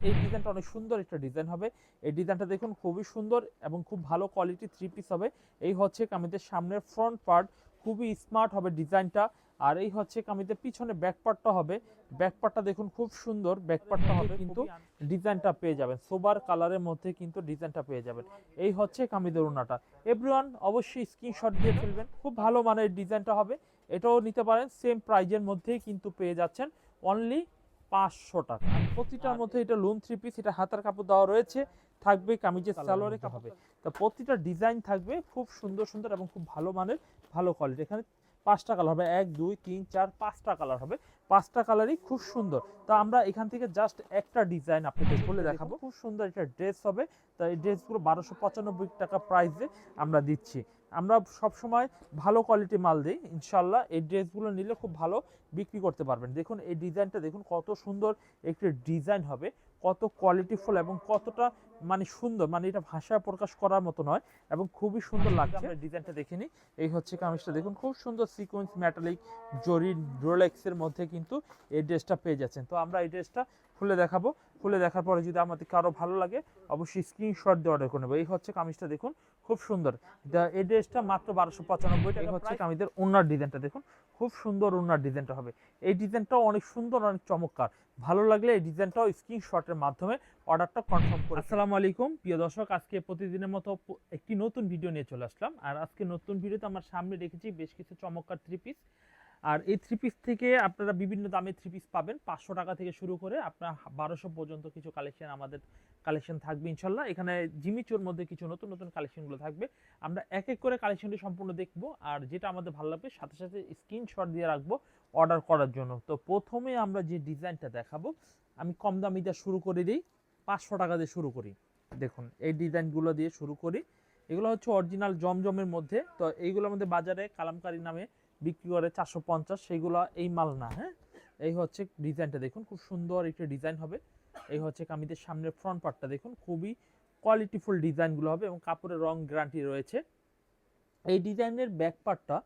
এই ডিজাইনটা অনেক সুন্দর একটা ডিজাইন হবে। এই ডিজাইনটা দেখুন খুবই সুন্দর এবং খুব ভালো কোয়ালিটি থ্রি পিস হবে। এই হচ্ছে কামিজের সামনের ফ্রন্ট পার্ট খুবই স্মার্ট হবে ডিজাইনটা। আর এই হচ্ছে কামিজের পিছনে ব্যাক পার্টটা হবে। ব্যাক পার্টটা দেখুন খুব সুন্দর ব্যাক পার্টটা হবে কিন্তু ডিজাইনটা পেয়ে যাবেন। সোবার কালারের মধ্যে কিন্তু ডিজাইনটা পেয়ে যাবেন। এই হচ্ছে কামিজের ওনাটা এভরিওয়ান অবশ্যই স্ক্রিনশট দিয়ে ফেলবেন। খুব ভালো মানের ডিজাইনটা হবে। এটাও নিতে পারেন। সেম প্রাইজের মধ্যেই কিন্তু পেয়ে যাচ্ছেন। অনলি পাঁচশো টাকা। প্রতিটার মধ্যে এটা লুন থ্রি পিস এটা হাতার কাপড় দেওয়া রয়েছে থাকবে কামিজের সালোয়ারে হবে। তো প্রতিটা ডিজাইন থাকবে খুব সুন্দর সুন্দর এবং খুব ভালো মানের ভালো কোয়ালিটি এখানে পাঁচটা কালার হবে। এক দুই তিন চার পাঁচটা কালার হবে। পাঁচটা কালারই খুব সুন্দর। তো আমরা এখান থেকে জাস্ট একটা ডিজাইন আপনাদের খুলে দেখাবো। খুব সুন্দর একটা ড্রেস হবে। তো এই ড্রেসগুলো বারোশো পঁচানব্বই টাকা প্রাইসে আমরা দিচ্ছি। আমরা সবসময় ভালো কোয়ালিটি মাল দিই। ইনশাল্লাহ এই ড্রেসগুলো নিলে খুব ভালো বিক্রি করতে পারবেন। দেখুন এই ডিজাইনটা দেখুন কত সুন্দর একটি ডিজাইন হবে। কত কোয়ালিটিফুল এবং কতটা মানে সুন্দর মানে এটা ভাষায় প্রকাশ করার মতো নয় এবং খুবই সুন্দর লাগছে। আমরা ডিজাইনটা দেখে নিই এই হচ্ছে কামিজটা। দেখুন খুব সুন্দর সিকোয়েন্স ম্যাটালিক জরি রোলেক্সের মধ্যে কিন্তু এই ড্রেসটা পেয়ে যাচ্ছেন। তো আমরা এই ড্রেসটা খুলে দেখাবো। খুলে দেখার পরে যদি আমাদের কারও ভালো লাগে অবশ্যই স্ক্রিনশট দিয়ে অর্ডার করে নেব। এই হচ্ছে কামিজটা দেখুন খুব সুন্দর। এই ড্রেসটা মাত্র বারোশো পঁচানব্বই টাকা হচ্ছে কামিদের ওনার ডিজাইনটা দেখুন। খুব সুন্দর ওনার ডিজাইনটা হবে। এই ডিজাইনটাও অনেক সুন্দর অনেক চমৎকার। ভালো লাগলে এই ডিজাইনটাও স্ক্রিনশটের মাধ্যমে অর্ডারটা কনফার্ম করে আসসালামু আলাইকুম প্রিয় দর্শক। আজকে প্রতিদিনের মতো একটি নতুন ভিডিও নিয়ে চলে আসলাম। আর আজকে নতুন ভিডিওতে আমার সামনে রেখেছি বেশ কিছু চমৎকার থ্রি পিস আর এই থ্রি পিস থেকে আপনারা বিভিন্ন দামে থ্রি পিস পাবেন। পাঁচশো টাকা থেকে শুরু করে আপনার বারোশো পর্যন্ত কিছু কালেকশন আমাদের কালেকশন থাকবে ইনশাল্লাহ। এখানে জিমিচোর মধ্যে কিছু নতুন নতুন কালেকশনগুলো থাকবে। আমরা এক এক করে কালেকশনটি সম্পূর্ণ দেখব আর যেটা আমাদের ভালো লাগবে সাথে সাথে স্ক্রিনশট দিয়ে রাখব অর্ডার করার জন্য। তো প্রথমে আমরা যে ডিজাইনটা দেখাবো, আমি কম দামিটা শুরু করে দিই, পাঁচশো টাকা দিয়ে শুরু করি। দেখুন, এই ডিজাইনগুলো দিয়ে শুরু করি। এগুলো হচ্ছে অরিজিনাল জমজমের মধ্যে। তো এইগুলো আমাদের বাজারে কালামকারি নামে বিক্রি করে চারশো পঞ্চাশ, সেইগুলো এই মাল না হ্যাঁ? এই হচ্ছে ডিজাইনটা দেখুন, খুব সুন্দর একটা ডিজাইন হবে। এই হচ্ছে কামিজের সামনের ফ্রন্ট পার্টটা দেখুন, খুবই কোয়ালিটিফুল ডিজাইনগুলো হবে এবং কাপড়ের রং গ্যারান্টি রয়েছে। এই ডিজাইনের ব্যাক পার্টটা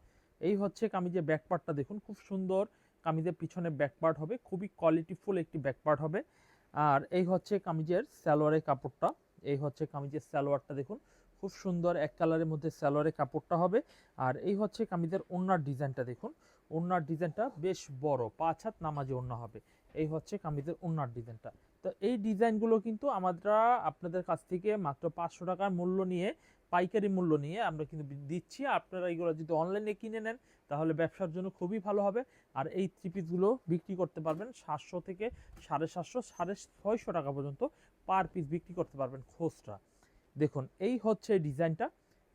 এই হচ্ছে কামিজের ব্যাক পার্টটা দেখুন, খুব সুন্দর কামিজের পিছনে ব্যাক পার্ট হবে, খুবই কোয়ালিটিফুল একটি ব্যাক পার্ট হবে। আর এই হচ্ছে কামিজের সালোয়ারের কাপড়টা, এই হচ্ছে কামিজের সালোয়ারটা দেখুন খুব সুন্দর এক কালারের মধ্যে সালোয়ারের কাপড়টা হবে। আর এই হচ্ছে কামিজের ওড়নার ডিজাইনটা দেখুন। ওড়নার ডিজাইনটা বেশ বড়, পাঁচ হাত নামাজে ওড়না হবে। এই হচ্ছে কামিজের ওড়নার ডিজাইনটা। তো এই ডিজাইনগুলো কিন্তু আমরা আপনাদের কাছ থেকে মাত্র পাঁচশো টাকার মূল্য নিয়ে, পাইকারি মূল্য নিয়ে আমরা কিন্তু দিচ্ছি। আপনারা এগুলো যদি অনলাইনে কিনে নেন, তাহলে ব্যবসার জন্য খুবই ভালো হবে। আর এই থ্রি পিসগুলো বিক্রি করতে পারবেন সাতশো থেকে সাড়ে সাতশো, সাড়ে ছয়শো টাকা পর্যন্ত পার পিস বিক্রি করতে পারবেন খুচরা দেখুন, এই হচ্ছে ডিজাইনটা।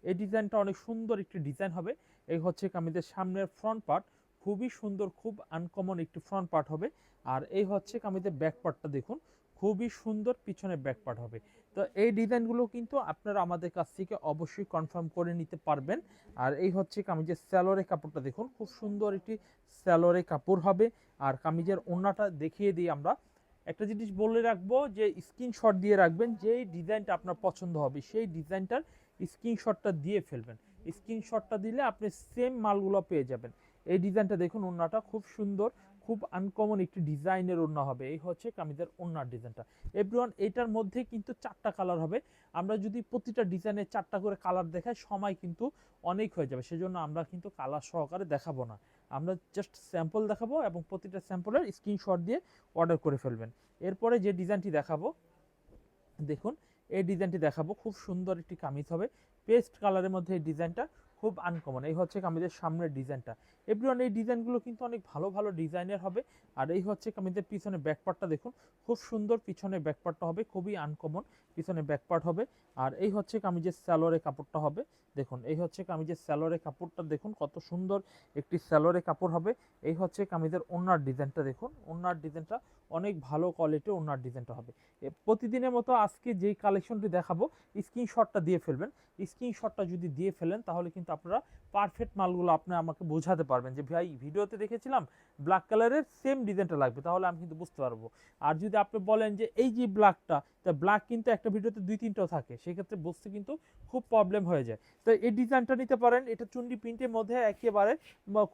এই ডিজাইনটা অনেক সুন্দর একটি ডিজাইন হবে। এই হচ্ছে কামিজের সামনের ফ্রন্ট পার্ট খুবই সুন্দর, খুব আনকমন একটি ফ্রন্ট পার্ট হবে। আর এই হচ্ছে কামিজের ব্যাক পার্টটা দেখুন, খুবই সুন্দর পিছনে ব্যাক পার্ট হবে। তো এই ডিজাইনগুলো কিন্তু আপনারা আমাদের কাছ থেকে অবশ্যই কনফার্ম করে নিতে পারবেন। আর এই হচ্ছে কামিজের স্যালোরে কাপড়টা দেখুন, খুব সুন্দর একটি স্যালোরে কাপড় হবে। আর কামিজের ওড়নাটা দেখিয়ে দিই আমরা। একটা জিনিস বলে রাখব যে স্ক্রিনশট দিয়ে রাখবেন, যেই ডিজাইনটা আপনার পছন্দ হবে, সেই ডিজাইনটার স্ক্রিনশটটা দিয়ে ফেলবেন। স্ক্রিনশটটা দিলে আপনি সেম মালগুলো পেয়ে যাবেন। এই ডিজাইনটা দেখুন, ওড়নাটা খুব সুন্দর খুব আনকমন একটি ডিজাইনের ওড়না হবে। এই হচ্ছে কামিজের ওড়নার ডিজাইনটা এভরিওয়ান এটার মধ্যে কিন্তু চারটা কালার হবে। আমরা যদি প্রতিটা ডিজাইনে চারটা করে কালার দেখাই, সময় কিন্তু অনেক হয়ে যাবে। সেজন্য আমরা কিন্তু কালার সহকারে দেখাবো না। আমরা জাস্ট স্যাম্পল দেখাবো এবং প্রতিটা স্যাম্পলের স্ক্রিনশট দিয়ে অর্ডার করে ফেলবেন। এরপরে যে ডিজাইনটি দেখাবো, দেখুন, এই ডিজাইনটি দেখাবো। খুব সুন্দর একটি কামিজ হবে। পেস্ট কালারের মধ্যে এই ডিজাইনটা খুব আনকমন এই হচ্ছে কামিজের সামনের ডিজাইনটা এভরিওয়ান এই ডিজাইনগুলো কিন্তু অনেক ভালো ভালো ডিজাইনের হবে। আর এই হচ্ছে কামিজের পিছনে ব্যাকপার্টটা দেখুন, খুব সুন্দর পিছনে ব্যাকপার্টটা হবে, খুবই আনকমন পিছনে ব্যাকপার্ট হবে। আর এই হচ্ছে কামিজের স্যালোরে কাপড়টা হবে, দেখুন, এই হচ্ছে কামিজের স্যালোরে কাপড়টা দেখুন, কত সুন্দর একটি স্যালোরে কাপড় হবে। এই হচ্ছে কামিজের ওনার ডিজাইনটা দেখুন, ওনার ডিজাইনটা অনেক ভালো কোয়ালিটির ওনার ডিজাইনটা হবে। প্রতিদিনের মতো আজকে যেই কালেকশনটি দেখাবো স্ক্রিনশটটা দিয়ে ফেলবেন। স্ক্রিনশটটা যদি দিয়ে ফেলেন, তাহলে কিন্তু আপনারা পারফেক্ট মালগুলো আপনি আমাকে বোঝাতে পারবেন। যে, ভাই, ভিডিওতে দেখেছিলাম ব্ল্যাক কালারের সেম ডিজাইনটা লাগবে, তাহলে আমি কিন্তু বুঝতে পারব। আর যদি আপনি বলেন যে, এই যে ব্ল্যাকটা তা ব্ল্যাক কিন্তু একটা ভিডিওতে দুই তিনটাও থাকে, সেক্ষেত্রে বুঝতে কিন্তু খুব প্রবলেম হয়ে যায়। তো এই ডিজাইনটা নিতে পারেন, এটা চুন্ডি প্রিন্টের মধ্যে একেবারে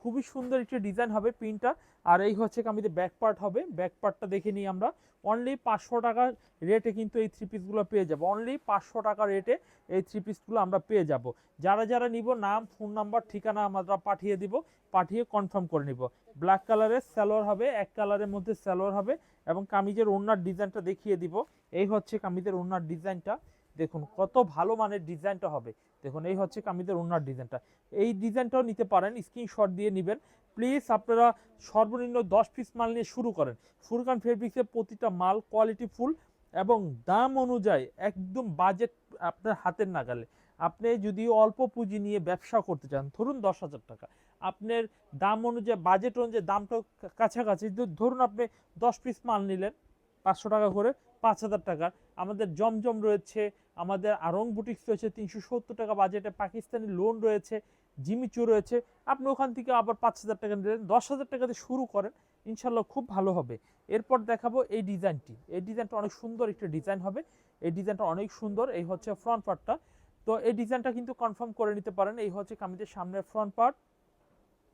খুবই সুন্দর একটি ডিজাইন হবে প্রিন্টটা। আর এই হচ্ছে কামিতে ব্যাক পার্ট হবে ব্যাক পার্টটা দেখে নিই আমরা। অনলি পাঁচশো টাকা রেটে কিন্তু এই থ্রি পিসগুলো পেয়ে যাব। অনলি পাঁচশো টাকা রেটে এই থ্রি পিসগুলো আমরা পেয়ে যাব। যারা যারা নিব, নাম ফোন নাম্বার ঠিকানা আমরা পাঠিয়ে দিব, পাঠিয়ে কনফার্ম করে নিব। ব্ল্যাক কালারের স্যালোয়ার হবে, এক কালারের মধ্যে স্যালোয়ার হবে এবং কামিজের ওনার ডিজাইনটা দেখিয়ে দিব। এই হচ্ছে কামিজের ওনার ডিজাইনটা দেখুন, কত ভালো মানের ডিজাইনটা হবে। দেখুন, এই হচ্ছে কামিজের ওনার ডিজাইনটা। এই ডিজাইনটাও নিতে পারেন, স্ক্রিনশট দিয়ে নেবেন। প্লিজ আপনারা সর্বনিম্ন দশ পিস মাল নিয়ে শুরু করেন। ফুরকান ফেব্রিক্সের প্রতিটা মাল কোয়ালিটি ফুল এবং দাম অনুযায়ী একদম বাজেট আপনার হাতের নাগালে। আপনি যদি অল্প পুঁজি নিয়ে ব্যবসা করতে চান, ধরুন দশ হাজার টাকা, আপনার দাম অনুযায়ী বাজেট অনুযায়ী দামটা কাছাকাছি, ধরুন আপনি দশ পিস মাল নিলেন, পাঁচশো টাকা করে, পাঁচ হাজার টাকার। আমাদের জমজম রয়েছে, আমাদের আরং বুটিক্স রয়েছে, তিনশো সত্তর টাকা বাজেটে পাকিস্তানি লোন রয়েছে জিমিচু রয়েছে। আপনি ওখান থেকে আবার পাঁচ হাজার টাকা নিলেন, দশ হাজার টাকাতে শুরু করেন ইনশাল্লাহ খুব ভালো হবে। এরপর দেখাবো এই ডিজাইনটি। এই ডিজাইনটা অনেক সুন্দর একটা ডিজাইন হবে। এই ডিজাইনটা অনেক সুন্দর, এই হচ্ছে ফ্রন্ট পার্টটা তো এই ডিজাইনটা কিন্তু কনফার্ম করে নিতে পারেন, এই হচ্ছে কামিজের সামনের ফ্রন্ট পার্ট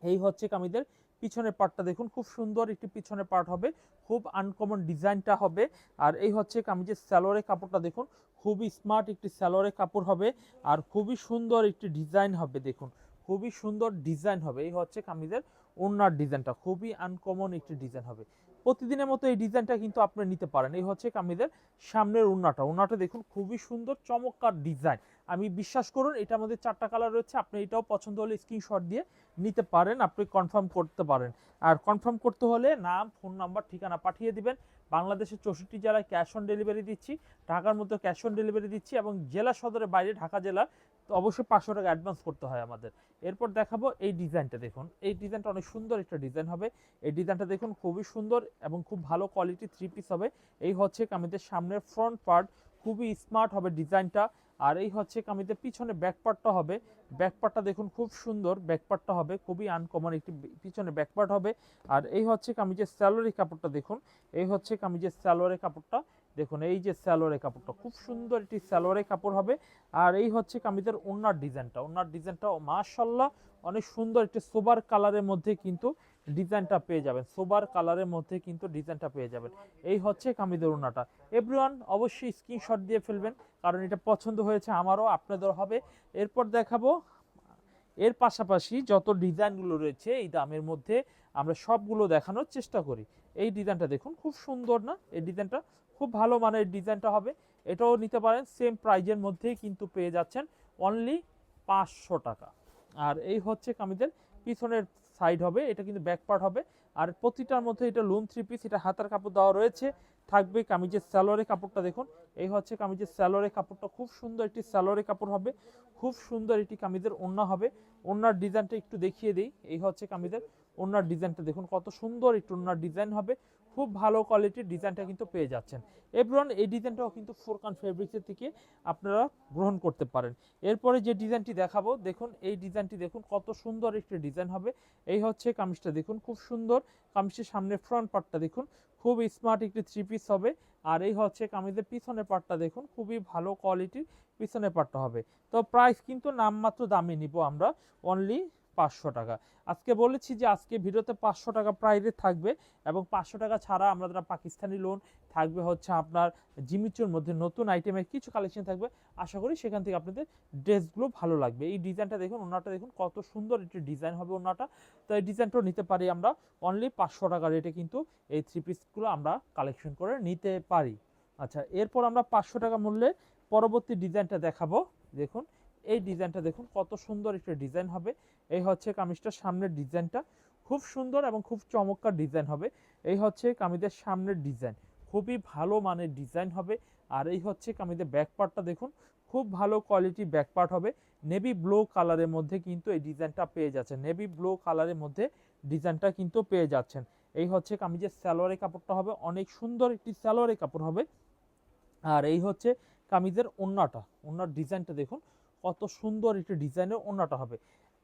এই হচ্ছে কামিজের পিছনের পার্টটা দেখুন, খুব সুন্দর একটি পিছনের পার্ট হবে, খুব আনকমন ডিজাইনটা হবে। আর এই হচ্ছে কামিজের স্যালোয়ারের কাপড়টা দেখুন, খুবই স্মার্ট একটি স্যালোয়ারের কাপড় হবে, আর খুবই সুন্দর একটি ডিজাইন হবে দেখুন, খুবই সুন্দর ডিজাইন হবে। এই হচ্ছে কামিজের ওনার ডিজাইনটা, খুবই আনকমন একটি ডিজাইন হবে। প্রতিদিনের মতো এই ডিজাইনটা কিন্তু আপনি নিতে পারেন। এই হচ্ছে কামিজের সামনের ওনাটা ওনাটা দেখুন, খুবই সুন্দর, চমৎকার ডিজাইন। আমি বিশ্বাস করুন, এটা আমাদের চারটা কালার রয়েছে, আপনি এটাও পছন্দ হলে স্ক্রিনশট দিয়ে নিতে পারেন, আপনি কনফার্ম করতে পারেন। আর কনফার্ম করতে হলে নাম, ফোন নাম্বার, ঠিকানা পাঠিয়ে দিবেন। বাংলাদেশের চৌষট্টি জেলায় ক্যাশ অন ডেলিভারি দিচ্ছি, ঢাকার মধ্যে ক্যাশ অন ডেলিভারি দিচ্ছি এবং জেলা সদরের বাইরে ঢাকা জেলা তো অবশ্যই পাঁচশো টাকা অ্যাডভান্স করতে হয় আমাদের। এরপর দেখাবো এই ডিজাইনটা দেখুন। এই ডিজাইনটা অনেক সুন্দর একটা ডিজাইন হবে। এই ডিজাইনটা দেখুন খুবই সুন্দর এবং খুব ভালো কোয়ালিটি থ্রি পিস হবে। এই হচ্ছে কামিজের সামনের ফ্রন্ট পার্ট খুবই স্মার্ট হবে ডিজাইনটা আর এই হচ্ছে কামিজের পিছনে ব্যাক পার্টটা হবে। ব্যাক পার্টটা দেখুন খুব সুন্দর। ব্যাক পার্টটা হবে খুবই আনকমন একটি পিছনে ব্যাক পার্ট হবে। আর এই হচ্ছে কামিজের স্যালোয়ারি কাপড়টা দেখুন। এই হচ্ছে কামিজের স্যালোয়ারি কাপড়টা। দেখুন, এই যে স্যালোয়ারের কাপড়টা, খুব সুন্দর একটি স্যালোয়ারের কাপড় হবে। আর এই হচ্ছে কামিজের ওনার ডিজাইনটা। ওনার ডিজাইনটা মাশাল্লাহ অনেক সুন্দর একটি সোবার কালারের মধ্যে কিন্তু ডিজাইনটা পেয়ে যাবেন। সোবার কালারের মধ্যে কিন্তু ডিজাইনটা পেয়ে যাবেন। এই হচ্ছে কামিজের ওনাটা এভরিওয়ান, অবশ্যই স্ক্রিনশট দিয়ে ফেলবেন, কারণ এটা পছন্দ হয়েছে আমারও আপনাদের হবে। এরপর দেখাবো, এর পাশাপাশি যত ডিজাইনগুলো রয়েছে, এই দামের মধ্যে আমরা সবগুলো দেখানোর চেষ্টা করি। এই ডিজাইনটা দেখুন, খুব সুন্দর না? এই ডিজাইনটা খুব ভালো মানের ডিজাইনটা হবে। এটাও নিতে পারেন সেম প্রাইজের মধ্যেই কিন্তু পেয়ে যাচ্ছেন অনলি পাঁচশো টাকা। আর এই হচ্ছে কামিজের পিছনের সাইড হবে, এটা কিন্তু ব্যাক পার্ট হবে। আর প্রতিটার মধ্যে এটা লুম থ্রি পিস এটা হাতার কাপড় দেওয়া রয়েছে, থাকবে কামিজের স্যালোয়ারের কাপড়টা দেখুন। এই হচ্ছে কামিজের স্যালোয়ারের কাপড়টা, খুব সুন্দর একটি স্যালোয়ারের কাপড় হবে, খুব সুন্দর একটি কামিজের ওড়না হবে। ওড়নার ডিজাইনটা একটু দেখিয়ে দিই, এই হচ্ছে কামিজের ওড়নার ডিজাইনটা দেখুন, কত সুন্দর একটু ওড়নার ডিজাইন হবে। খুব ভালো কোয়ালিটির ডিজাইনটা কিন্তু পেয়ে যাচ্ছেন। এভরন এই ডিজাইনটাও কিন্তু ফোরকান ফেব্রিক্সের থেকে আপনারা গ্রহণ করতে পারেন। এরপরে যে ডিজাইনটি দেখাবো, দেখুন, এই ডিজাইনটি দেখুন, কত সুন্দর একটি ডিজাইন হবে। এই হচ্ছে কামিজটা, দেখুন, খুব সুন্দর। কামিজের সামনে ফ্রন্ট পার্টটা দেখুন, খুব স্মার্ট একটি থ্রি পিস হবে। আর এই হচ্ছে কামিজের পিছনের পার্টটা দেখুন, খুবই ভালো কোয়ালিটির পিছনের পার্টটা হবে। তো প্রাইস কিন্তু নামমাত্র দামে নিব আমরা অনলি পাঁচশো টাকা। আজকে বলেছি যে আজকে ভিডিওতে পাঁচশো টাকা প্রাইজে থাকবে এবং পাঁচশো টাকা ছাড়া আমরা যারা পাকিস্তানি লোন, থাকবে হচ্ছে আপনার জিমিচুর মধ্যে নতুন আইটেমের কিছু কালেকশন থাকবে। আশা করি সেখান থেকে আপনাদের ড্রেসগুলো ভালো লাগবে। এই ডিজাইনটা দেখুন, ওনাটা দেখুন, কত সুন্দর একটি ডিজাইন হবে ওনাটা। তো এই ডিজাইনটাও নিতে পারি আমরা অনলি পাঁচশো টাকা রেটে কিন্তু এই থ্রি পিসগুলো আমরা কালেকশন করে নিতে পারি। আচ্ছা এরপর আমরা পাঁচশো টাকা মূল্যে পরবর্তী ডিজাইনটা দেখাবো। দেখুন, এই ডিজাইনটা দেখুন, কত সুন্দর একটা ডিজাইন হবে। এই হচ্ছে কামিজটার সামনের ডিজাইনটা। খুব সুন্দর এবং খুব চমৎকার ডিজাইন হবে। এই হচ্ছে কামিজের সামনের ডিজাইন। খুবই ভালো মানের ডিজাইন হবে। আর এই হচ্ছে কামিজের ব্যাক পার্টটা দেখুন, খুব ভালো কোয়ালিটি ব্যাক পার্ট হবে। নেভি ব্লু কালারের মধ্যে কিন্তু এই ডিজাইনটা পেয়ে যাচ্ছেন। নেভি ব্লু কালারের মধ্যে ডিজাইনটা কিন্তু পেয়ে যাচ্ছেন। এই হচ্ছে কামিজের স্যালোয়ারের কাপড়টা হবে। অনেক সুন্দর একটি স্যালোয়ারের কাপড় হবে। আর এই হচ্ছে কামিজের ওন্নাটা। ওন্নার ডিজাইনটা দেখুন, কত সুন্দর একটি ডিজাইনের ওন্নাটা হবে।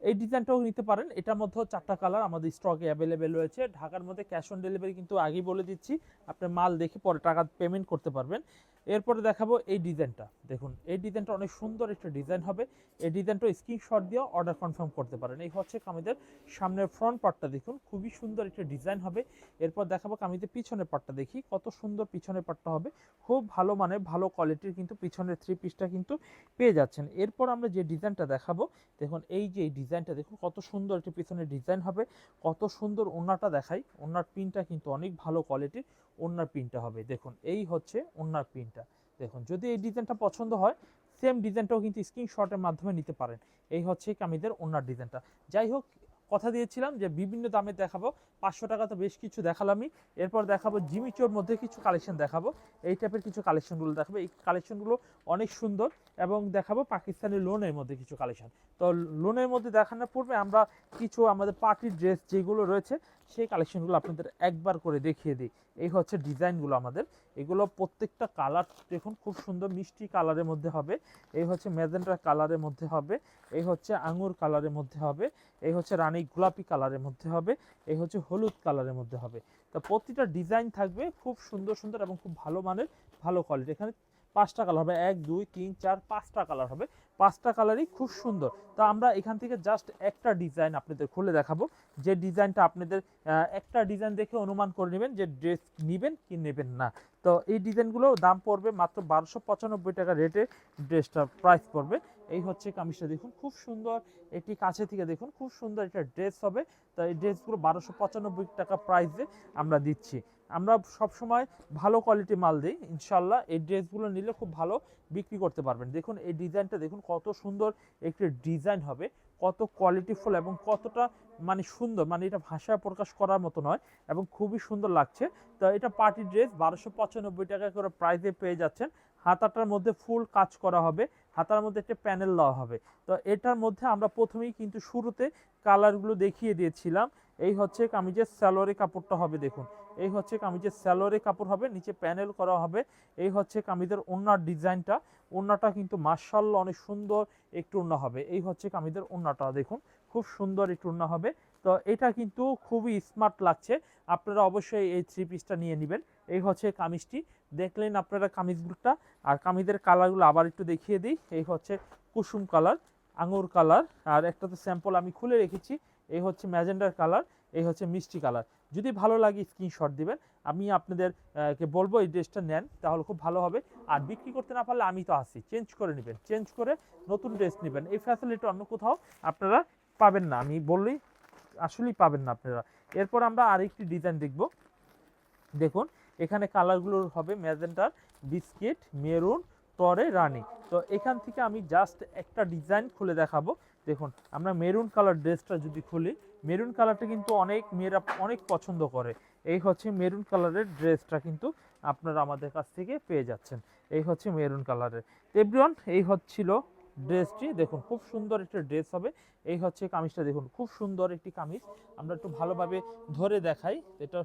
এই ডিজাইনটাও নিতে পারেন। এটার মধ্যেও চারটা কালার আমাদের স্টকে অ্যাভেলেবেল রয়েছে। ঢাকার মধ্যে ক্যাশ অন ডেলিভারি কিন্তু আগেই বলে দিচ্ছি, আপনি মাল দেখে পরে টাকা পেমেন্ট করতে পারবেন। এরপরে দেখাবো এই ডিজাইনটা। দেখুন, এই ডিজাইনটা অনেক সুন্দর একটা ডিজাইন হবে। এই ডিজাইনটা স্ক্রিনশট দিয়ে অর্ডার কনফার্ম করতে পারেন। এই হচ্ছে কামিজের সামনের ফ্রন্ট পার্টটা দেখুন। খুবই সুন্দর একটা ডিজাইন হবে। এরপর দেখাবো কামিজের পিছনের পার্টটা দেখি। কত সুন্দর পিছনের পার্টটা হবে। খুব ভালো মানে ভালো কোয়ালিটির কিন্তু পিছনের থ্রি পিসটা কিন্তু পেয়ে যাচ্ছেন। এরপর আমরা যে ডিজাইনটা দেখাবো, দেখুন, এই যে ডিজাইনটা দেখুন, কত সুন্দর একটা পিছনের ডিজাইন হবে। কত সুন্দর ওড়নাটা দেখাই। ওনার পিনটা কিন্তু অনেক ভালো কোয়ালিটির ওড়নার প্রিন্টটা হবে। দেখুন, এই হচ্ছে ওনার প্রিন্টটা। দেখুন, যদি এই ডিজাইনটা পছন্দ হয় সেম ডিজাইনটাও কিন্তু স্ক্রিনশটের মাধ্যমে নিতে পারেন। এই হচ্ছে কামিদের ওনার ডিজাইনটা। যাই হোক, কথা দিয়েছিলাম যে বিভিন্ন দামে দেখাবো। পাঁচশো টাকা তো বেশ কিছু দেখালামই। এরপর দেখাবো জিমিচোর মধ্যে কিছু কালেকশন দেখাবো। এই টাইপের কিছু কালেকশনগুলো দেখাবো। এই কালেকশনগুলো অনেক সুন্দর। এবং দেখাবো পাকিস্তানি লোনের মধ্যে কিছু কালেকশন তো লোনের মধ্যে দেখানোর পূর্বে আমরা কিছু আমাদের পার্টির ড্রেস যেগুলো রয়েছে, সেই কালেকশনগুলো আপনাদের একবার করে দেখিয়ে দিই। এই হচ্ছে ডিজাইনগুলো আমাদের। এগুলো প্রত্যেকটা কালার দেখুন, খুব সুন্দর মিষ্টি কালারের মধ্যে হবে। এই হচ্ছে ম্যাজেন্ডার কালারের মধ্যে হবে। এই হচ্ছে আঙুর কালারের মধ্যে হবে। এই হচ্ছে রানী গোলাপি কালারের মধ্যে হবে। এই হচ্ছে হলুদ কালারের মধ্যে হবে। তো প্রতিটা ডিজাইন থাকবে খুব সুন্দর সুন্দর এবং খুব ভালো মানের, ভালো কোয়ালিটি এখানে পাঁচটা কালার হবে। এক, দুই, তিন, চার, পাঁচটা কালার হবে। পাঁচটা কালারই খুব সুন্দর। তো আমরা এখান থেকে জাস্ট একটা ডিজাইন আপনাদের খুলে দেখাবো। যে ডিজাইনটা আপনাদের একটা ডিজাইন দেখে অনুমান করে নেবেন যে ড্রেস নেবেন কি নেবেন না। তো এই ডিজাইনগুলো দাম পড়বে মাত্র বারোশো পঁচানব্বই টাকা রেটে ড্রেসটা প্রাইস পড়বে। এই হচ্ছে কামিজটা দেখুন, খুব সুন্দর। এটি কাছে থেকে দেখুন, খুব সুন্দর একটা ড্রেস হবে। তো এই ড্রেসগুলো বারোশো পঁচানব্বই টাকা প্রাইসে আমরা দিচ্ছি। আমরা সবসময় ভালো কোয়ালিটি মাল দিই, ইনশাল্লাহ এই ড্রেসগুলো নিলে খুব ভালো বিক্রি করতে পারবেন। দেখুন, এই ডিজাইনটা দেখুন, কত সুন্দর একটি ডিজাইন হবে, কত কোয়ালিটিফুল এবং কতটা মানে সুন্দর মানে এটা ভাষায় প্রকাশ করার মতো নয় এবং খুবই সুন্দর লাগছে। তো এটা পার্টি ড্রেস বারোশো পঁচানব্বই টাকা করে প্রাইসে পেয়ে যাচ্ছেন। হাতাটার মধ্যে ফুল কাজ করা হবে। হাতার মধ্যে একটা প্যানেল দেওয়া হবে। তো এটার মধ্যে আমরা প্রথমেই কিন্তু শুরুতে কালারগুলো দেখিয়ে দিয়েছিলাম। এই হচ্ছে কামিজের স্যালোয়ারি কাপড়টা হবে, দেখুন। এই হচ্ছে কামিজের স্যালোয়ারি কাপড় হবে, নিচে প্যানেল করা হবে। এই হচ্ছে কামিজের ওড়নার ডিজাইনটা। ওড়নাটা কিন্তু মার্শাল্লাহ অনেক সুন্দর একটু ওড়না হবে। এই হচ্ছে কামিজের ওড়নাটা দেখুন। খুব সুন্দর একটু ওড়না হবে। তো এটা কিন্তু খুবই স্মার্ট লাগছে। আপনারা অবশ্যই এই থ্রি পিসটা নিয়ে নেবেন। এই হচ্ছে কামিজটি। দেখলেন আপনারা কামিজগুলোটা আর কামিজের কালারগুলো আবার একটু দেখিয়ে দিই। এই হচ্ছে কুসুম কালার, আঙুর কালার, আর একটা তো স্যাম্পল আমি খুলে রেখেছি। এই হচ্ছে ম্যাজেন্ডার কালার, এই হচ্ছে মিষ্টি কালার। যদি ভালো লাগে স্ক্রিনশট দিবেন, আমি আপনাদের কে বলব এই ড্রেসটা নেন, তাহলে খুব ভালো হবে। আর বিক্রি করতে না পারলে আমি তো আসি। চেঞ্জ করে নেবেন চেঞ্জ করে নতুন ড্রেস নেবেন। এই ফ্যাসিলিটি অন্য কোথাও আপনারা পাবেন না। আমি বললেই আসলেই পাবেন না আপনারা। এরপর আমরা আরেকটি ডিজাইন দেখব। দেখুন এখানে কালারগুলো হবে ম্যাজেন্টার, বিস্কিট, মেরুন টরে রানি। তো এখান থেকে আমি জাস্ট একটা ডিজাইন খুলে দেখাবো। দেখুন, আমরা মেরুন কালার ড্রেসটা যদি খুলি, মেরুন কালারটা কিন্তু অনেক মেয়েরা অনেক পছন্দ করে। এই হচ্ছে মেরুন কালারের ড্রেসটা কিন্তু আপনারা আমাদের কাছ থেকে পেয়ে যাচ্ছেন। এই হচ্ছে মেরুন কালারের এভরিওয়ান এই হচ্ছিল ড্রেসটি দেখুন, খুব সুন্দর একটা ড্রেস হবে। এই হচ্ছে কামিজটা দেখুন, খুব সুন্দর একটি কামিজ। আমরা একটু ভালোভাবে ধরে দেখাই। এটা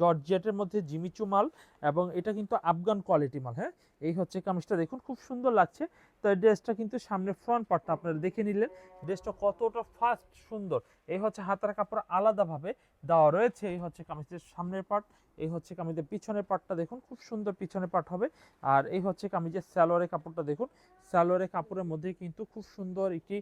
জর্জেটের মধ্যে জিমিচু মাল এবং এটা কিন্তু আফগান কোয়ালিটি মাল হ্যাঁ? এই হচ্ছে কামিজটা দেখুন, খুব সুন্দর লাগছে। তো এই ড্রেসটা কিন্তু সামনে ফ্রন্ট পার্টটা আপনারা দেখে নিলেন। ড্রেসটা কতটা ফাস্ট সুন্দর। এই হচ্ছে হাতার কাপড় আলাদাভাবে দেওয়া রয়েছে। এই হচ্ছে কামিজের সামনের পার্ট এই হচ্ছে কামিজের পিছনের পার্টটা দেখুন, খুব সুন্দর পিছনের পার্ট হবে। আর এই হচ্ছে কামিজের স্যালোয়ারের কাপড়টা দেখুন। স্যালোয়ারের কাপড়ের মধ্যে কিন্তু খুব সুন্দর একটি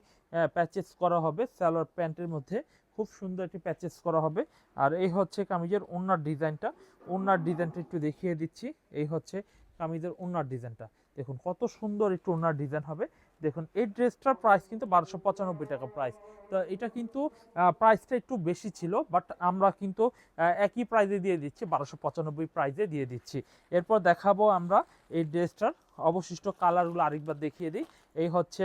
প্যাচেস করা হবে, সালোয়ার প্যান্টের মধ্যে খুব সুন্দর একটি প্যাচেস করা হবে। আর এই হচ্ছে কামিজের ওনার ডিজাইনটা। ওনার ডিজাইনটা একটু দেখিয়ে দিচ্ছি। এই হচ্ছে কামিজের ওনার ডিজাইনটা। দেখুন কত সুন্দর একটু ওনার ডিজাইন হবে। দেখুন, এই ড্রেসটার প্রাইস কিন্তু বারোশো পঁচানব্বই টাকা প্রাইস তো এটা কিন্তু প্রাইসটা একটু বেশি ছিল বাট আমরা কিন্তু একই প্রাইজে দিয়ে দিচ্ছি, বারোশো পঁচানব্বই প্রাইজে দিয়ে দিচ্ছি। এরপর দেখাবো আমরা এই ড্রেসটার অবশিষ্ট কালারগুলো আরেকবার দেখিয়ে দিই। এই হচ্ছে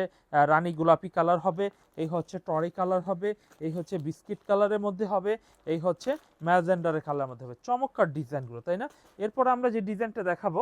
রানী গোলাপি কালার হবে, এই হচ্ছে টরি কালার হবে, এই হচ্ছে বিস্কিট কালারের মধ্যে হবে, এই হচ্ছে ম্যাজেন্ডারের কালারের মধ্যে হবে। চমৎকার ডিজাইনগুলো তাই না? এরপর আমরা যে ডিজাইনটা দেখাবো,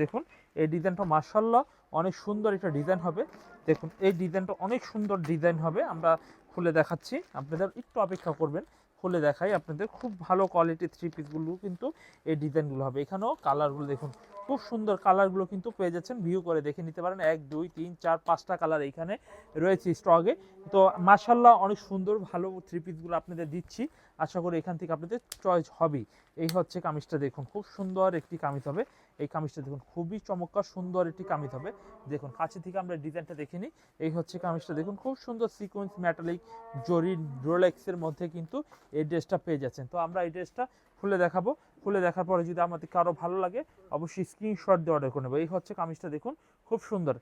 দেখুন, এই ডিজাইনটা মার্শাল্লাহ অনেক সুন্দর একটা ডিজাইন হবে। দেখুন, এই ডিজাইনটা অনেক সুন্দর ডিজাইন হবে। আমরা খুলে দেখাচ্ছি। আপনাদের একটু অপেক্ষা করবেন। খুলে দেখাই আপনাদের খুব ভালো কোয়ালিটির থ্রি পিসগুলো কিন্তু এই ডিজাইনগুলো হবে। এখানেও কালারগুলো দেখুন, খুব সুন্দর কালারগুলো কিন্তু পেয়ে যাচ্ছেন। ভিউ করে দেখে নিতে পারেন। এক, দুই, তিন, চার, পাঁচটা কালার এইখানে রয়েছে স্টকে তো মার্শাল্লাহ অনেক সুন্দর ভালো থ্রি পিসগুলো আপনাদের দিচ্ছি। আশা করি এখান থেকে আপনাদের চয়েস হবেই। এই হচ্ছে কামিজটা দেখুন, খুব সুন্দর একটি কামিজ হবে। এই কামিজটা দেখুন, খুবই চমৎকার, সুন্দর একটি কামিজ হবে। দেখুন, কাছে থেকে আমরা ডিজাইনটা দেখে নিই। এই হচ্ছে কামিজটা দেখুন, খুব সুন্দর সিকোয়েন্স ম্যাটালিক জরি রোলেক্সের মধ্যে কিন্তু এই ড্রেসটা পেয়ে যাচ্ছেন। তো আমরা এই ড্রেসটা খুলে দেখাবো। খুলে দেখার পরে যদি আমাদের কারও ভালো লাগে, অবশ্যই স্ক্রিনশট দিয়ে অর্ডার করে নেব। এই হচ্ছে কামিজটা দেখুন, খুব সুন্দর।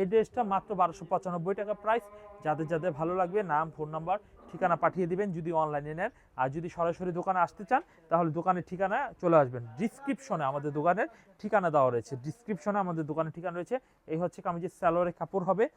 এই ড্রেসটা মাত্র বারোশো পঁচানব্বই টাকা প্রাইস যাদের যাদের ভালো লাগবে, নাম ফোন নাম্বার ঠিকানা পাঠিয়ে দিবেন যদি অনলাইনে নেন। আর যদি সরাসরি দোকানে আসতে চান, তাহলে দোকানের ঠিকানা চলে আসবেন। ডিসক্রিপশনে আমাদের দোকানের ঠিকানা দেওয়া রয়েছে। ডিসক্রিপশনে আমাদের দোকানের ঠিকানা রয়েছে। এই হচ্ছে কামিজের স্যালোয়ারের কাপড় হবে।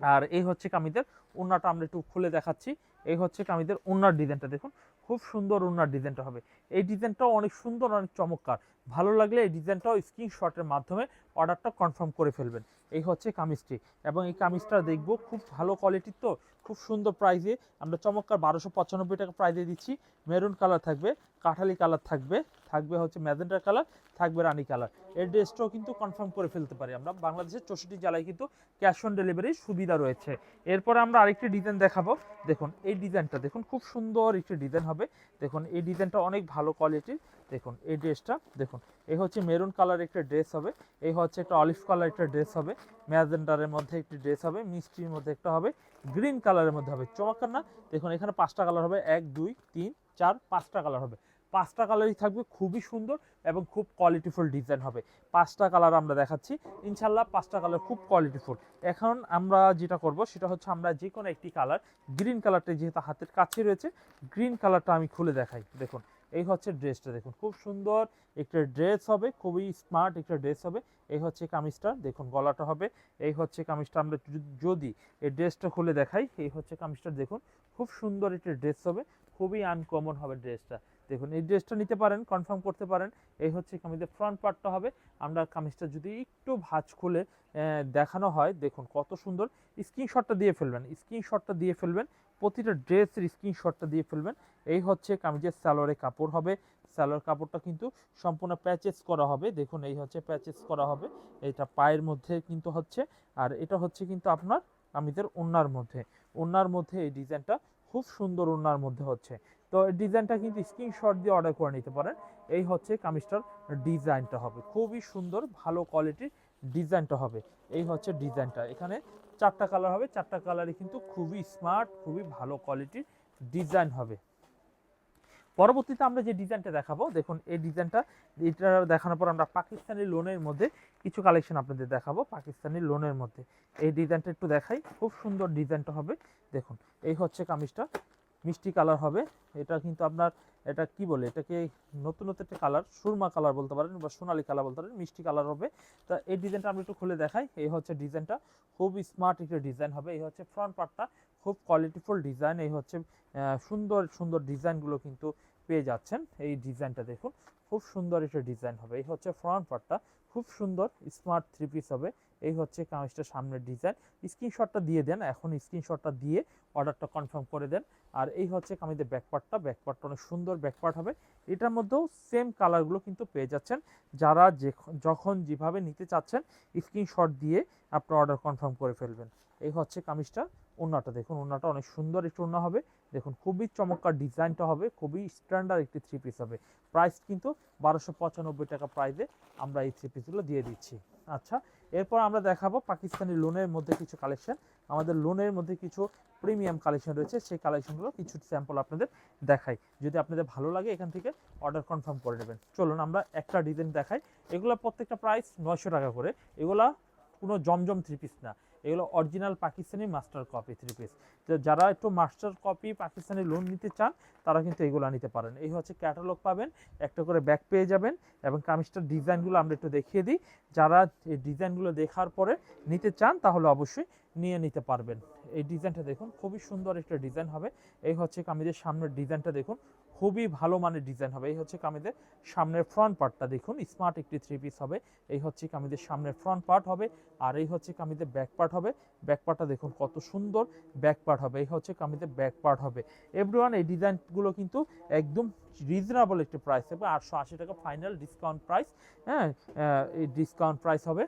আর এই হচ্ছে কামিজের ওন্নাটা আমরা একটু খুলে দেখাচ্ছি। এই হচ্ছে কামিজের ওন্নার ডিজাইনটা দেখুন। খুব সুন্দর ওন্নার ডিজাইনটা হবে। এই ডিজাইনটাও অনেক সুন্দর, অনেক চমৎকার। ভালো লাগলে এই ডিজাইনটাও স্ক্রিনশটের মাধ্যমে অর্ডারটা কনফার্ম করে ফেলবেন। এই হচ্ছে কামিজটি। এবং এই কামিজটা দেখব, খুব ভালো কোয়ালিটির তো। খুব সুন্দর প্রাইজে আমরা চমৎকার বারোশো পঁচানব্বই টাকা প্রাইজে দিচ্ছি। মেরুন কালার থাকবে, কাঠালি কালার থাকবে থাকবে হচ্ছে ম্যাজেন্টার কালার থাকবে রানী কালারের ড্রেসটাও কিন্তু কনফার্ম করে ফেলতে পারি আমরা। বাংলাদেশের চৌষট্টি জেলায় কিন্তু ক্যাশ অন ডেলিভারির সুবিধা রয়েছে। এরপরে আমরা আরেকটি ডিজাইন দেখাবো। দেখুন, এই ডিজাইনটা দেখুন, খুব সুন্দর একটি ডিজাইন হবে। দেখুন, এই ডিজাইনটা অনেক ভালো কোয়ালিটির দেখুন, এই ড্রেসটা দেখুন, এই হচ্ছে মেরুন কালার একটা ড্রেস হবে। এই হচ্ছে একটা অলিভ কালার একটা ড্রেস হবে। ম্যাজেন্ডারের মধ্যে একটি ড্রেস হবে, মিষ্টির মধ্যে একটা হবে। গ্রিন কালারের মধ্যে হবে। চমৎকার না? দেখুন, এখানে পাঁচটা কালার হবে। এক, দুই, তিন, চার, পাঁচটা কালার হবে। পাঁচটা কালারই থাকবে, খুবই সুন্দর এবং খুব কোয়ালিটিফুল ডিজাইন হবে। পাঁচটা কালার আমরা দেখাচ্ছি। ইনশাল্লাহ পাঁচটা কালার খুব কোয়ালিটিফুল এখন আমরা যেটা করব, সেটা হচ্ছে আমরা যে কোনো একটি কালার, গ্রিন কালারটা যেহেতু হাতের কাছে রয়েছে, গ্রিন কালারটা আমি খুলে দেখাই। দেখুন এই হচ্ছে ড্রেসটা দেখুন, খুব সুন্দর একটা ড্রেস হবে, খুবই স্মার্ট একটা ড্রেস হবে। এই হচ্ছে কামিজটা, দেখুন গলাটা হবে। এই হচ্ছে কামিজটা আমরা যদি- এই ড্রেসটা খুলে দেখাই, এই হচ্ছে কামিজটা দেখুন, খুব সুন্দর একটা ড্রেস হবে, খুবই আনকমন হবে ড্রেসটা। দেখুন, এই ড্রেসটা নিতে পারেন কনফার্ম করতে পারেন, এই হচ্ছে কামিজের ফ্রন্ট পার্টটা হবে। আমরা কামিজটা যদি একটু ভাঁজ খুলে দেখানো হয়, দেখুন কত সুন্দর। স্ক্রিনশটটা দিয়ে ফেলবেন স্ক্রিনশটটা দিয়ে ফেলবেন প্রতিটা ড্রেসের স্ক্রিনশটটা দিয়ে ফেলবেন। এই হচ্ছে কামিজের স্যালোয়ারের কাপড় হবে। স্যালোয়ার কাপড়টা কিন্তু সম্পূর্ণ প্যাচেস করা হবে। দেখুন, এই হচ্ছে প্যাচেস করা হবে। এটা পায়ের মধ্যে কিন্তু হচ্ছে। আর এটা হচ্ছে কিন্তু আপনার কামিজের ওন্নার মধ্যে। ওন্নার মধ্যে এই ডিজাইনটা খুব সুন্দর ওন্নার মধ্যে হচ্ছে। তো ডিজাইনটা কিন্তু স্ক্রিনশট দিয়ে অর্ডার করে নিতে পারেন। এই হচ্ছে কামিজটার ডিজাইনটা হবে। খুবই সুন্দর, ভালো কোয়ালিটির ডিজাইনটা হবে। এই হচ্ছে ডিজাইনটা। এখানে চারটা কালার হবে। চারটা কালারই কিন্তু খুবই স্মার্ট খুবই ভালো কোয়ালিটির ডিজাইন হবে। পরবর্তীতে আমরা যে ডিজাইনটা দেখাবো, দেখুন এই ডিজাইনটা এটা দেখানোর পর আমরা পাকিস্তানি লোনের মধ্যে কিছু কালেকশন আপনাদের দেখাবো, পাকিস্তানি লোনের মধ্যে। এই ডিজাইনটা একটু দেখাই, খুব সুন্দর ডিজাইনটা হবে। দেখুন, এই হচ্ছে কামিজটা। মিষ্টি কালার হবে। এটা কিন্তু আপনার, এটা কি বলে, এটাকে নতুন নতুন একটা কালার, সুরমা কালার বলতে পারেন বা সোনালী কালার বলতে পারেন, মিষ্টি কালার হবে। তা এই ডিজাইনটা আমরা একটু খুলে দেখাই। এই হচ্ছে ডিজাইনটা। খুব স্মার্ট একটা ডিজাইন হবে। এই হচ্ছে ফ্রন্ট পার্টটা খুব কোয়ালিটিফুল ডিজাইন এই হচ্ছে সুন্দর সুন্দর ডিজাইনগুলো কিন্তু পেয়ে যাচ্ছেন। এই ডিজাইনটা দেখুন। খুব সুন্দর একটা ডিজাইন হবে। এই হচ্ছে ফ্রন্ট পার্টটা খুব সুন্দর স্মার্ট থ্রি পিস হবে। এই হচ্ছে কামিজটার সামনের ডিজাইন স্ক্রিনশটটা দিয়ে দেন, এখন স্ক্রিনশটটা দিয়ে অর্ডারটা কনফার্ম করে দেন। আর এই হচ্ছে কামিজের ব্যাকপার্টটা ব্যাকপার্টটা অনেক সুন্দর ব্যাকপার্ট হবে। এটার মধ্যেও সেম কালারগুলো কিন্তু পেয়ে যাচ্ছেন। যারা যে যখন যেভাবে নিতে চাচ্ছেন স্ক্রিনশট দিয়ে আপনার অর্ডার কনফার্ম করে ফেলবেন। এই হচ্ছে কামিজটা ওন্নাটা দেখুন ওন্নাটা অনেক সুন্দর একটু ওন্না হবে। দেখুন, খুবই চমৎকার ডিজাইনটা হবে, খুবই স্ট্যান্ডার্ড একটি থ্রি পিস হবে। প্রাইস কিন্তু বারোশো পঁচানব্বই টাকা প্রাইসে আমরা এই থ্রি পিসগুলো দিয়ে দিচ্ছি। আচ্ছা এরপর আমরা দেখাবো পাকিস্তানি লোনের মধ্যে কিছু কালেকশন আমাদের লোনের মধ্যে কিছু প্রিমিয়াম কালেকশন রয়েছে, সেই কালেকশনগুলো কিছু স্যাম্পল আপনাদের দেখাই। যদি আপনাদের ভালো লাগে এখান থেকে অর্ডার কনফার্ম করে নেবেন। চলুন আমরা একটা ডিজাইন দেখাই। এগুলো প্রত্যেকটা প্রাইস নয়শো টাকা করে। এগুলা কোনো জমজম থ্রি পিস না। এগুলো original Pakistani master copy three piece যারা একটু মাস্টার কপি পাকিস্তানি লোন নিতে চান, তারা কিন্তু এগুলো নিতে পারেন। এই হচ্ছে ক্যাটালগ পাবেন, একটা করে ব্যাগ পেয়ে যাবেন এবং কামিজটার ডিজাইনগুলো আমরা একটু দেখিয়ে দিই। যারা এই ডিজাইনগুলো দেখার পরে নিতে চান, তাহলে অবশ্যই নিয়ে নিতে পারবেন। এই ডিজাইনটা দেখুন, খুবই সুন্দর একটা ডিজাইন হবে। এই হচ্ছে কামিজের সামনের ডিজাইনটা দেখুন খুবই ভালো মানের ডিজাইন হবে। এই হচ্ছে কামিজের সামনের ফ্রন্ট পার্টটা দেখুন স্মার্ট একটি থ্রি পিস হবে। এই হচ্ছে কামিজের সামনের ফ্রন্ট পার্ট হবে আর এই হচ্ছে কামিজের ব্যাক পার্ট হবে। ব্যাক পার্টটা দেখুন কত সুন্দর ব্যাক পার্ট হবে। এই হচ্ছে কামিজের ব্যাক পার্ট হবে। এভরিওয়ান এই ডিজাইনগুলো কিন্তু একদম রিজনেবল একটি প্রাইস হবে। আটশো আশি টাকা ফাইনাল ডিসকাউন্ট প্রাইস হ্যাঁ এই ডিসকাউন্ট প্রাইস হবে।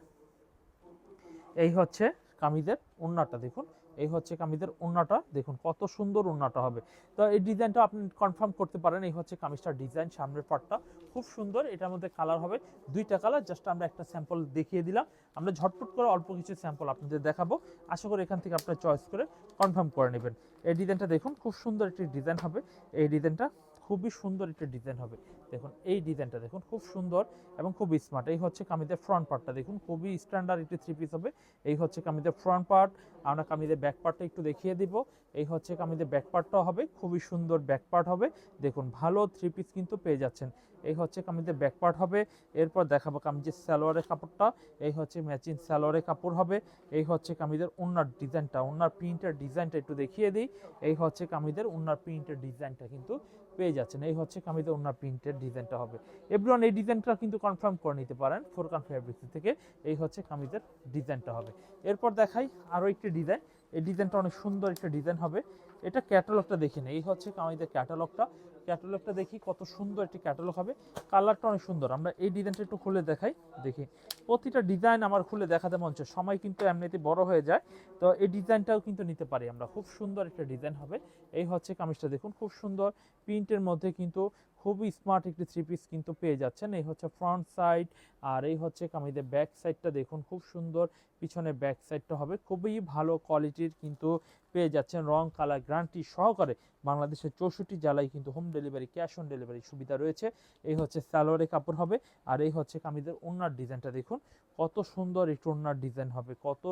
এই হচ্ছে কামিজের ওন্নাটা দেখুন। এই হচ্ছে কামিজের ওন্নাটা দেখুন, কত সুন্দর ওন্নাটা হবে। তো এই ডিজাইনটা আপনি কনফার্ম করতে পারেন, এই হচ্ছে কামিজটার ডিজাইন সামনের পার্টটা খুব সুন্দর, এটার মধ্যে কালার হবে দুইটা কালার জাস্ট আমরা একটা স্যাম্পল দেখিয়ে দিলাম। আমরা ঝটপট করে অল্প কিছু স্যাম্পল আপনাদের দেখাবো। আশা করি এখান থেকে আপনার চয়েস করে কনফার্ম করে নেবেন। এই ডিজাইনটা দেখুন, খুব সুন্দর একটি ডিজাইন হবে। এই ডিজাইনটা খুবই সুন্দর একটা ডিজাইন হবে। দেখুন, এই ডিজাইনটা দেখুন, খুব সুন্দর এবং খুব স্মার্ট এই হচ্ছে কামিজের ফ্রন্ট পার্টটা দেখুন, খুবই স্ট্যান্ডার্ড একটি থ্রি পিস হবে। এই হচ্ছে কামিজের ফ্রন্ট পার্ট আমরা কামিজের ব্যাক পার্টটা একটু দেখিয়ে দিব। এই হচ্ছে কামিজের ব্যাক পার্টটাও হবে, খুবই সুন্দর ব্যাক পার্ট হবে। দেখুন, ভালো থ্রি পিস কিন্তু পেয়ে যাচ্ছেন। এই হচ্ছে কামিজের ব্যাক পার্ট হবে। এরপর দেখাবো কামিজের সালোয়ারের কাপড়টা। এই হচ্ছে ম্যাচিং সালোয়ারের কাপড় হবে। এই হচ্ছে কামিজের ওনার ডিজাইনটা ওনার প্রিন্টের ডিজাইনটা একটু দেখিয়ে দিই। এই হচ্ছে কামিজের ওনার প্রিন্টের ডিজাইনটা কিন্তু পেয়ে যাচ্ছেন। এই হচ্ছে কামিজে ওনার প্রিন্টের ডিজাইনটা হবে। এভরিওয়ান এই ডিজাইনটা কিন্তু কনফার্ম করে নিতে পারেন ফোরকান ফ্যাব্রিক্স থেকে। এই হচ্ছে কামিজের ডিজাইনটা হবে। এরপর দেখাই আরও একটি ডিজাইন। এই ডিজাইনটা অনেক সুন্দর একটা ডিজাইন হবে। এটা ক্যাটালগটা দেখে নেই এই হচ্ছে কামিজের ক্যাটালগটা ক্যাটালগটা দেখি, কত সুন্দর একটি ক্যাটালগ হবে। কালারটা অনেক সুন্দর। আমরা এই ডিজাইনটা একটু খুলে দেখাই, দেখি। প্রতিটা ডিজাইন আমার খুলে দেখাতে মন চায়। সময় কিন্তু এমনিতে বড় হয়ে যায়, তো এই ডিজাইনটাও কিন্তু নিতে পারি আমরা। খুব সুন্দর একটা ডিজাইন হবে। এই হচ্ছে কামিজটা দেখুন, খুব সুন্দর। প্রিন্টের মধ্যে কিন্তু খুবই স্মার্ট একটি থ্রি পিস কিন্তু পেয়ে যাচ্ছেন। এই হচ্ছে ফ্রন্ট সাইড আর এই হচ্ছে কামিজের ব্যাক সাইডটা দেখুন, খুব সুন্দর। পিছনে ব্যাক সাইডটা হবে, খুবই ভালো কোয়ালিটির কিন্তু পেয়ে যাচ্ছেন। রং কালার গ্যারান্টি সহকারে বাংলাদেশের চৌষট্টি জেলায় কিন্তু home delivery cash on delivery সুবিধা রয়েছে। এই হচ্ছে সালোয়ারের কাপড় হবে আর এই হচ্ছে কামিজের ওনার ডিজাইনটা দেখুন, কত সুন্দর এই টোনার ডিজাইন হবে, কত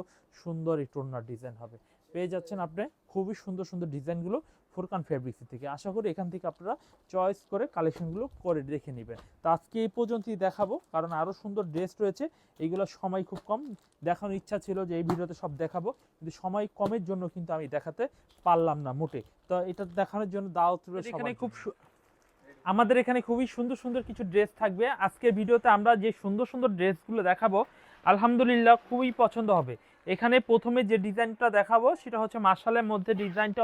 সুন্দর এই টোনার ডিজাইন হবে। পেয়ে যাচ্ছেন আপনি খুবই সুন্দর সুন্দর ডিজাইনগুলো ফুরকান ফ্যাব্রিক্স থেকে। আশা করি এখান থেকে আপনারা চয়েস করে কালেকশনগুলো করে দেখে নেবেন। তো আজকে এই পর্যন্তই দেখাবো কারণ আরও সুন্দর ড্রেস রয়েছে। এইগুলো সময় খুব কম। দেখানোর ইচ্ছা ছিল যে এই ভিডিওতে সব দেখাবো কিন্তু সময় কমের জন্য কিন্তু আমি দেখাতে পারলাম না মোটে। তো এটা দেখানোর জন্য দাওয়াত রয়েছে এখানে খুব আমাদের এখানে খুবই সুন্দর সুন্দর কিছু ড্রেস থাকবে। আজকের ভিডিওতে আমরা যে সুন্দর সুন্দর ড্রেসগুলো দেখাবো আলহামদুলিল্লাহ খুবই পছন্দ হবে। এখানে প্রথমে যে ডিজাইনটা দেখাবো, সেটা হচ্ছে মার্শালের মধ্যে ডিজাইনটা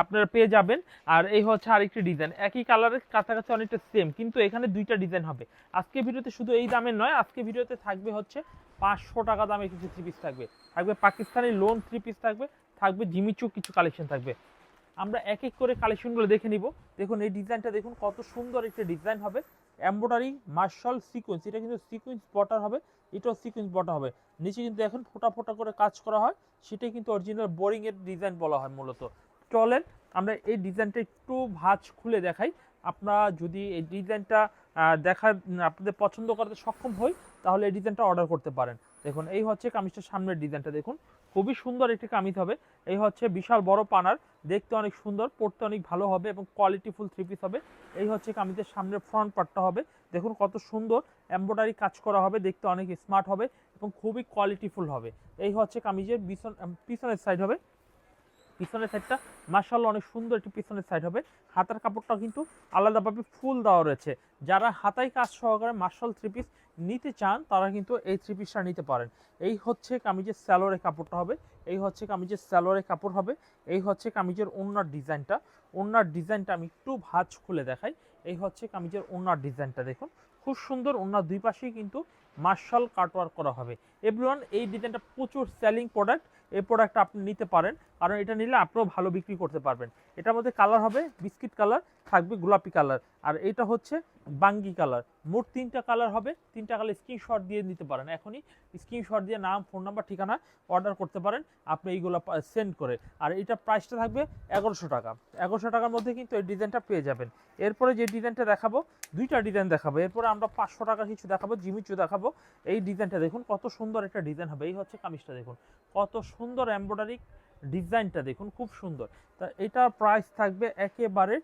আপনারা পেয়ে যাবেন। আর এই হচ্ছে আরেকটি ডিজাইন। একই কালারের কাছাকাছি অনেকটা সেম কিন্তু এখানে দুইটা ডিজাইন হবে। আজকে ভিডিওতে শুধু এই দামের নয়, আজকে ভিডিওতে থাকবে হচ্ছে পাঁচশো টাকা দামে কিছু থ্রি পিস থাকবে। থাকবে পাকিস্তানি লোন থ্রি পিস থাকবে থাকবে জিমিচু কিছু কালেকশন থাকবে। আমরা এক এক করে কালেকশনগুলো দেখে নিব। দেখুন, এই ডিজাইনটা দেখুন, কত সুন্দর একটা ডিজাইন হবে। এমব্রয়ডারি মার্শাল সিকোয়েন্স এটা কিন্তু সিকোয়েন্স বটার হবে। এটাও সিকুয়েন্স বটা হবে। নিচে কিন্তু এখন ফোটা ফোটা করে কাজ করা হয়, সেটাই কিন্তু অরিজিনাল বোরিংয়ের ডিজাইন বলা হয় মূলত। চলেন আমরা এই ডিজাইনটা একটু ভাঁজ খুলে দেখাই। আপনারা যদি এই ডিজাইনটা দেখা আপনাদের পছন্দ করতে সক্ষম হই, তাহলে এই ডিজাইনটা অর্ডার করতে পারেন। দেখুন, এই হচ্ছে কামিজটার সামনের ডিজাইনটা দেখুন। খুবই সুন্দর একটি কামিজ হবে। এই হচ্ছে বিশাল বড় পানার। দেখতে অনেক সুন্দর, পড়তে অনেক ভালো হবে এবং কোয়ালিটিফুল থ্রি পিস হবে। এই হচ্ছে কামিজের সামনের ফ্রন্ট পার্টটা হবে। দেখুন কত সুন্দর এমব্রয়ডারি কাজ করা হবে, দেখতে অনেক স্মার্ট হবে এবং খুবই কোয়ালিটিফুল হবে। এই হচ্ছে কামিজের পিছন পিছনের সাইড হবে। পিছনের সাইডটা মার্শাল্লাহ অনেক সুন্দর একটি পিছনের সাইড হবে। হাতার কাপড়টা কিন্তু আলাদাভাবে ফুল দেওয়া রয়েছে। যারা হাতায় কাজ সহকারে মার্শাল থ্রি পিস নিতে চান, তারা কিন্তু এই থ্রি পিসটা নিতে পারেন। এই হচ্ছে কামিজের স্যালোয়ারের কাপড়টা হবে, এই হচ্ছে কামিজের স্যালোয়ারের কাপড় হবে, এই হচ্ছে কামিজের ওনার ডিজাইনটা। ওনার ডিজাইনটা আমি একটু ভাজ খুলে দেখাই, এই হচ্ছে কামিজের ওনার ডিজাইনটা দেখুন। খুব সুন্দর ওনার দুই পাশেই কিন্তু মার্শাল কাটওয়ার্ক করা হবে। এভরিওয়ান এই ডিজাইনটা প্রচুর সেলিং প্রোডাক্ট এই প্রোডাক্টটা আপনি নিতে পারেন। কারণ এটা নিলে আপনিও ভালো বিক্রি করতে পারবেন। এটার মধ্যে কালার হবে বিস্কিট কালার থাকবে গোলাপি কালার আর এটা হচ্ছে বাঙ্গি কালার মোট তিনটা কালার হবে। তিনটা কালার স্ক্রিনশট দিয়ে নিতে পারেন এখনই। স্ক্রিনশট দিয়ে নাম ফোন নাম্বার ঠিকানা অর্ডার করতে পারেন। আপনি এইগুলো সেন্ড করে। আর এটা প্রাইসটা থাকবে এগারোশো টাকা। এগারোশো টাকার মধ্যে কিন্তু এই ডিজাইনটা পেয়ে যাবেন। এরপরে যে ডিজাইনটা দেখাবো, দুইটা ডিজাইন দেখাবো। এরপরে আমরা পাঁচশো টাকা কিছু দেখাবো, জিমিচু দেখাবো। এই ডিজাইনটা দেখুন কত সুন্দর একটা ডিজাইন হবে। এই হচ্ছে কামিজটা দেখুন। কত সুন্দর এমব্রয়ডারি ডিজাইনটা দেখুন, খুব সুন্দর। তা এটার প্রাইস থাকবে একেবারে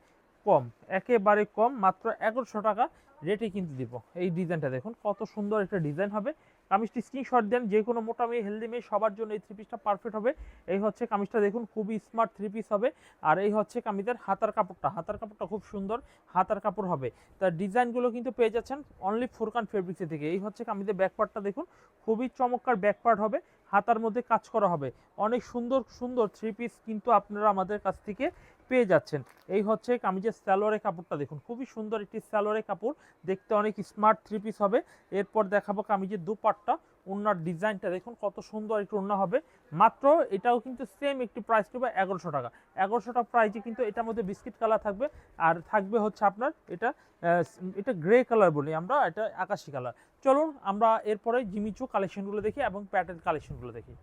কম একেবারে কম, মাত্র এগারোশো টাকা রেটে কিন্তু দিব। এই ডিজাইনটা দেখুন, কত সুন্দর একটা ডিজাইন হবে। কামিজটি স্ক্রিনশট দেন, যে কোনো মোটা মেয়ে হেলদি মেয়ে, সবার জন্য এই থ্রি পিসটা পারফেক্ট হবে। এই হচ্ছে কামিজটা দেখুন, খুবই স্মার্ট থ্রি পিস হবে। আর এই হচ্ছে কামিজের হাতার কাপড়টা। হাতার কাপড়টা খুব সুন্দর, হাতার কাপড় হবে। তার ডিজাইনগুলো কিন্তু পেয়ে যাচ্ছেন অনলি ফোরকান ফেব্রিক্সে থেকে। এই হচ্ছে কামিজের ব্যাকপার্টটা দেখুন, খুবই চমৎকার ব্যাকপার্ট হবে। হাতার মধ্যে কাজ করা হবে। অনেক সুন্দর সুন্দর থ্রি পিস কিন্তু আপনারা আমাদের কাছ থেকে পেয়ে যাচ্ছেন। এই হচ্ছে কামিজের স্যালোয়ারের কাপড়টা দেখুন, খুবই সুন্দর একটি স্যালোয়ারের কাপড়, দেখতে অনেক স্মার্ট থ্রি পিস হবে। এরপর দেখাবো কামিজের দুপাটটা ওনার ডিজাইনটা দেখুন কত সুন্দর একটু ওড়না হবে। মাত্র এটাও কিন্তু সেম একটি প্রাইস নেবে এগারোশো টাকা। এগারোশো টাকা প্রাইসে কিন্তু এটার মধ্যে বিস্কিট কালার থাকবে। আর থাকবে হচ্ছে আপনার এটা এটা গ্রে কালার বলি আমরা, এটা আকাশি কালার চলুন আমরা এরপরে জিমিচু কালেকশনগুলো দেখি এবং প্যাটার্ন কালেকশনগুলো দেখি।